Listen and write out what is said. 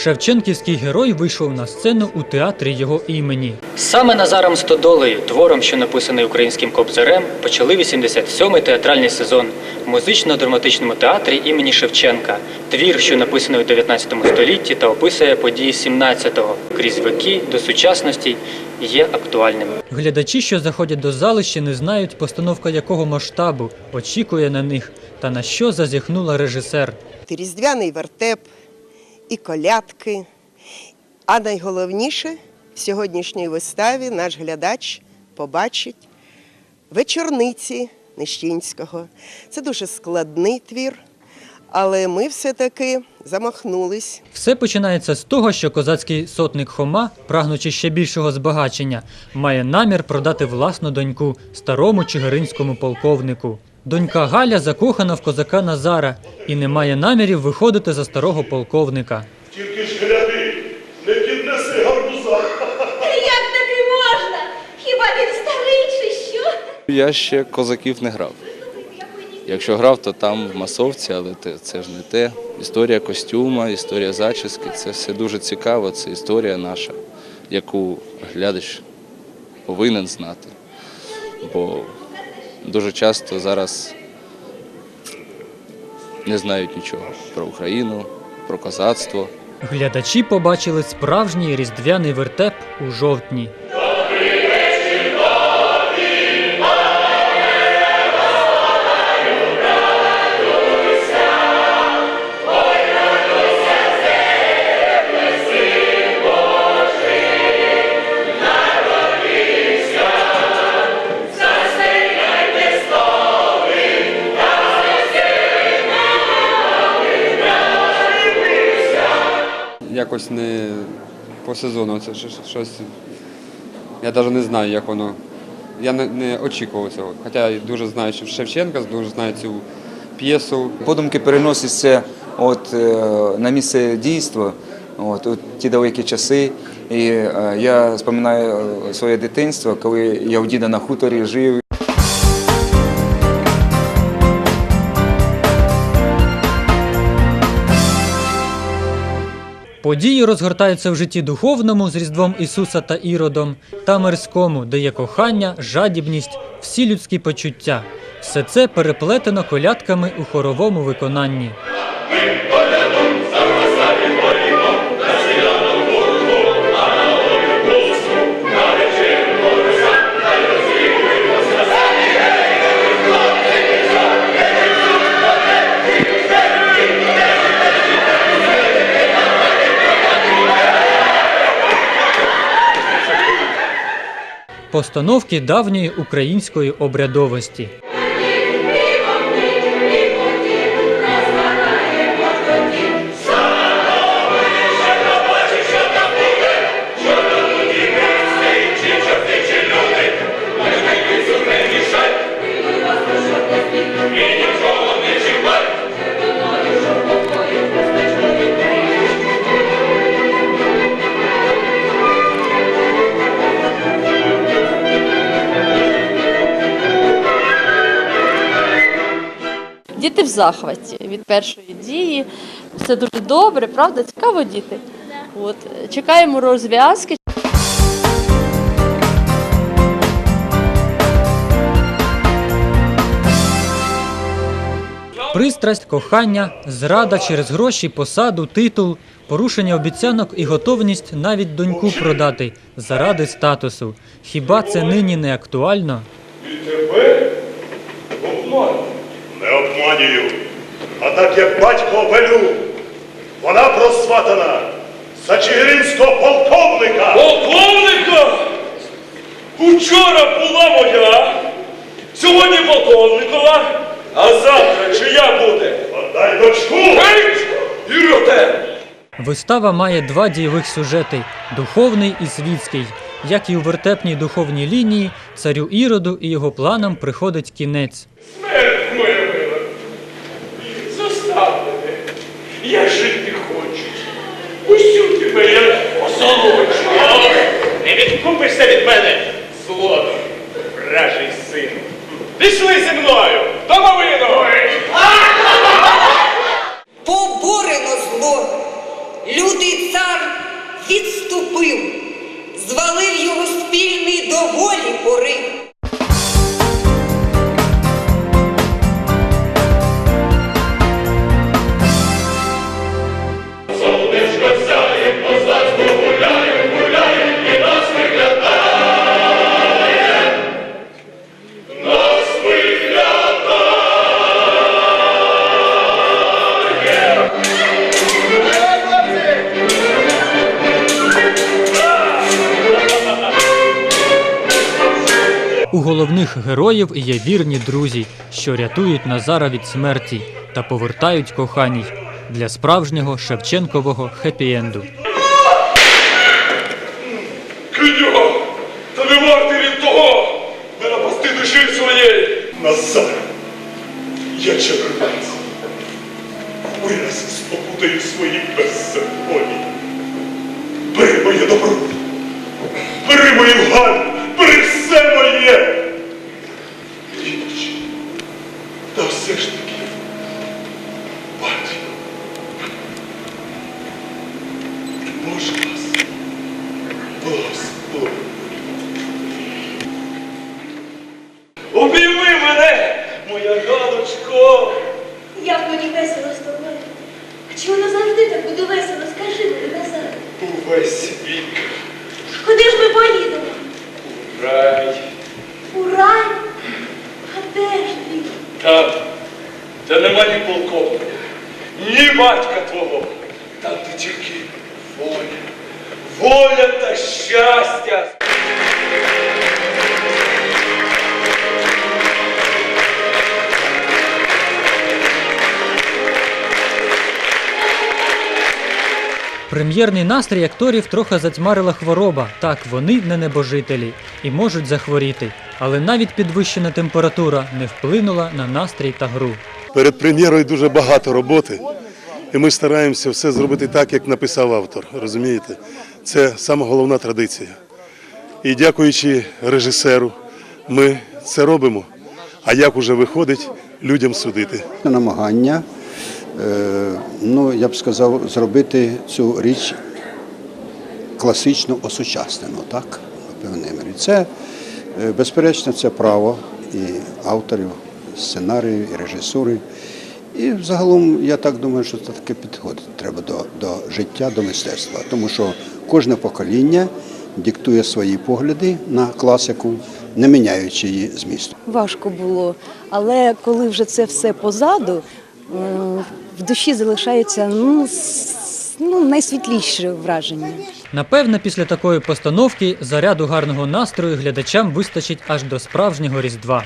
Шевченківський герой вийшов на сцену у театрі його імені. Саме Назаром Стодолею, твором, що написаний українським кобзарем, почали 87-й театральний сезон в музично-драматичному театрі імені Шевченка. Твір, що написаний у 19 столітті та описує події 17-го, крізь веки до сучасності, є актуальним. Глядачі, що заходять до зали, ще не знають, постановка якого масштабу очікує на них та на що зазіхнула режисер. різдвяний вертеп, і колядки. А найголовніше в сьогоднішній виставі наш глядач побачить вечорниці Нещінського. Це дуже складний твір, але ми все-таки замахнулись Все починається з того, що козацький сотник Хома, прагнучи ще більшого збагачення, має намір продати власну доньку старому чигиринському полковнику. Донька Галя закохана в козака Назара і не має намірів виходити за старого полковника. Тільки ж гляди, не піднеси гарбуза. Як таки можна? Хіба він старий чи що? Я ще козаків не грав. Якщо грав, то там в масовці, але це ж не те. Історія костюма, історія зачіски це все дуже цікаво. Це історія наша, яку глядач повинен знати. Бо дуже часто зараз не знають нічого про Україну, про козацтво. Глядачі побачили справжній різдвяний вертеп у жовтні. Якось не по сезону. Це щось-. Я навіть не знаю, як воно. Я не, не очікував цього. Хоча я дуже знаю що Шевченка, дуже знаю цю п'єсу. Подумки переносяться от, е, на місце дійства, от, у ті далекі часи. І е, я споминаю е, своє дитинство, коли я у діда на хуторі жив. Події розгортаються в житті духовному з Різдвом Ісуса та Іродом та мирському, де є кохання, жадібність, всі людські почуття. Все це переплетено колядками у хоровому виконанні. Постановки давньої української обрядовості. Захваті від першої дії. Все дуже добре, правда? Цікаво діти. От чекаємо розв'язки. Пристрасть, кохання, зрада через гроші, посаду, титул, порушення обіцянок і готовність навіть доньку продати заради статусу. Хіба це нині не актуально? А так як батько велю, вона просватана за чигиринського полковника. Полковника! Учора була моя, сьогодні полковникова, а завтра чия буде? Отдай дочку. Геть! Іроте! Вистава має два дієвих сюжети духовний і світський. Як і у вертепній духовній лінії, царю Іроду і його планам приходить кінець. juiz Ignório! Головних героїв є вірні друзі, що рятують Назара від смерті та повертають коханій для справжнього Шевченкового хеппі-енду. Князь, та не вартий від того, не напасти душі своєї. Назар, я червець. Вираз спокутаю свої беззаконні. Бери моє добро. Бери мою Галю, бери все моє. Віч, та все ж таки, батько, Боже вас, Господи. Обійми мене, моя Галочко. Як мені весело з тобою. А чи воно завжди так буде весело? Скажи мені, Назар. Увесь вік Куди ж ми поїдемо? рай. У рай? А де ж він? Там, де нема ні батька твого. Там де тільки воля. Воля та щастя. Прем'єрний настрій акторів трохи затьмарила хвороба. Так, вони не небожителі і можуть захворіти. Але навіть підвищена температура не вплинула на настрій та гру. Перед прем'єрою дуже багато роботи, і ми стараємося все зробити так, як написав автор. Розумієте? Це саме головна традиція. І дякуючи режисеру, ми це робимо. А як уже виходить, людям судити. намагання, е, ну я б сказав, зробити цю річ класично осучаснену, так, в певній мірі. Це, безперечно, це право і авторів сценарію, і режисури. І загалом я так думаю, що це таке підходить треба до, до життя, до мистецтва. Тому що кожне покоління диктує свої погляди на класику, не міняючи її змісту. Важко було, але коли вже це все позаду, е, в душі залишається ну, ну, найсвітліше враження. Напевне, після такої постановки заряду гарного настрою глядачам вистачить аж до справжнього різдва.